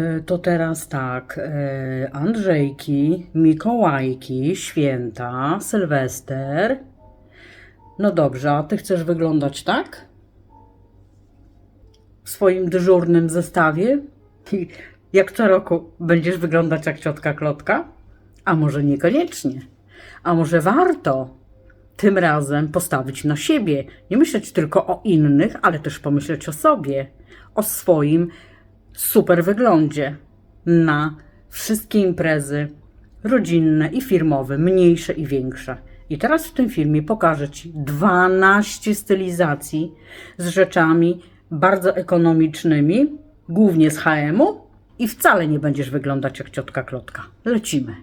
E, To teraz tak, e, Andrzejki, Mikołajki, Święta, Sylwester. No dobrze, a ty chcesz wyglądać tak? W swoim dyżurnym zestawie? Jak co roku będziesz wyglądać jak ciotka Klotka? A może niekoniecznie? A może warto tym razem postawić na siebie? Nie myśleć tylko o innych, ale też pomyśleć o sobie, o swoim super wyglądzie na wszystkie imprezy rodzinne i firmowe, mniejsze i większe. I teraz w tym filmie pokażę Ci 12 stylizacji z rzeczami bardzo ekonomicznymi, głównie z HM-u i wcale nie będziesz wyglądać jak ciotka Klotka. Lecimy.